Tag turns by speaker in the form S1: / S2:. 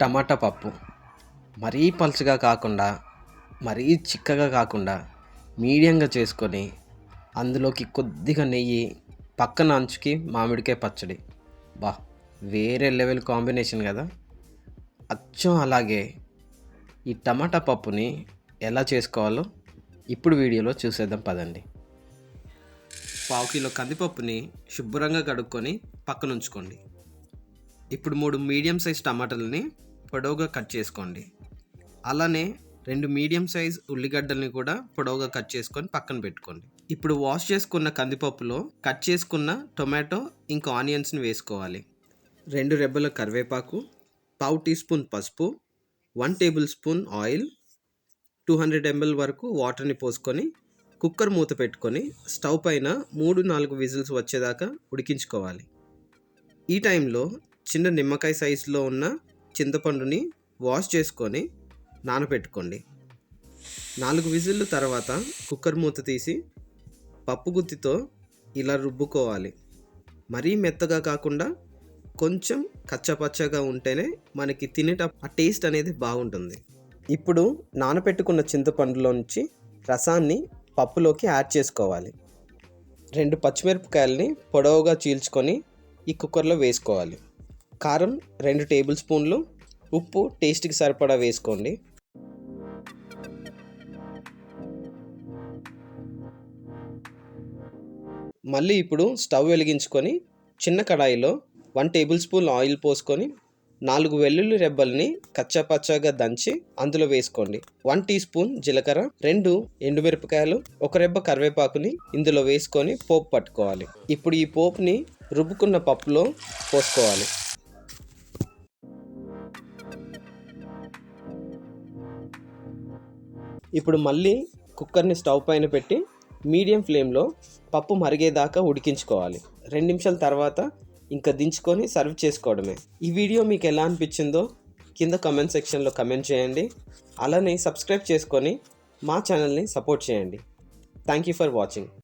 S1: టమాటా పప్పు. మరీ పలుచగా కాకుండా మరీ చిక్కగా కాకుండా మీడియంగా చేసుకొని అందులోకి కొద్దిగా నెయ్యి పక్కన అంచుకి మామిడికాయ పచ్చడి. బా వేరే లెవెల్ కాంబినేషన్ కదా. అచ్చం అలాగే ఈ టమాటా పప్పుని ఎలా చేసుకోవాలో ఇప్పుడు వీడియోలో చూసేద్దాం పదండి. పావు కిలో కందిపప్పుని శుభ్రంగా కడుక్కొని పక్కన ఉంచుకోండి ఇప్పుడు మూడు మీడియం సైజ్ టమాటాలని పొడవుగా కట్ చేసుకోండి. అలానే రెండు మీడియం సైజ్ ఉల్లిగడ్డల్ని కూడా పొడవుగా కట్ చేసుకొని పక్కన పెట్టుకోండి. ఇప్పుడు వాష్ చేసుకున్న కందిపప్పులో కట్ చేసుకున్న టొమాటో ఇంకా ఆనియన్స్ని వేసుకోవాలి. రెండు రెబ్బల కరివేపాకు పావు టీ స్పూన్ పసుపు one tablespoon oil two hundred ML వరకు వాటర్ని పోసుకొని కుక్కర్ మూత పెట్టుకొని స్టవ్ పైన మూడు నాలుగు విజిల్స్ వచ్చేదాకా ఉడికించుకోవాలి. ఈ టైంలో చిన్న నిమ్మకాయ సైజులో ఉన్న చింతపండుని వాష్ చేసుకొని నానబెట్టుకోండి. నాలుగు విజిల్లు తర్వాత కుక్కర్ మూత తీసి పప్పు గుత్తితో ఇలా రుబ్బుకోవాలి. మరీ మెత్తగా కాకుండా కొంచెం కచ్చపచ్చగా ఉంటేనే మనకి తినేట ఆ టేస్ట్ అనేది బాగుంటుంది. ఇప్పుడు నానబెట్టుకున్న చింతపండులోంచి రసాన్ని పప్పులోకి యాడ్ చేసుకోవాలి. రెండు పచ్చిమిరపకాయలని పొడవుగా చీల్చుకొని ఈ కుక్కర్లో వేసుకోవాలి. కారం రెండు టేబుల్ స్పూన్లు ఉప్పు టేస్ట్కి సరిపడా వేసుకోండి. మళ్ళీ ఇప్పుడు స్టవ్ వెలిగించుకొని చిన్న కడాయిలో వన్ టేబుల్ స్పూన్ ఆయిల్ పోసుకొని నాలుగు వెల్లుల్లి రెబ్బల్ని కచ్చాపచ్చాగా దంచి అందులో వేసుకోండి. వన్ టీ స్పూన్ జీలకర్ర రెండు ఎండుమిరపకాయలు ఒక రెబ్బ కరివేపాకుని ఇందులో వేసుకొని పోపు పట్టుకోవాలి. ఇప్పుడు ఈ పోపుని రుబ్బుకున్న పప్పులో పోసుకోవాలి. ఇప్పుడు మళ్ళీ కుక్కర్ని స్టవ్ పైన పెట్టి మీడియం ఫ్లేమ్లో పప్పు మరిగేదాకా ఉడికించుకోవాలి. రెండు నిమిషాల తర్వాత ఇంకా దించుకొని సర్వ్ చేసుకోవడమే. ఈ వీడియో మీకు ఎలా అనిపించిందో కింద కమెంట్ సెక్షన్లో కమెంట్ చేయండి. అలానే సబ్స్క్రైబ్ చేసుకొని మా ఛానల్ని సపోర్ట్ చేయండి. Thank you for watching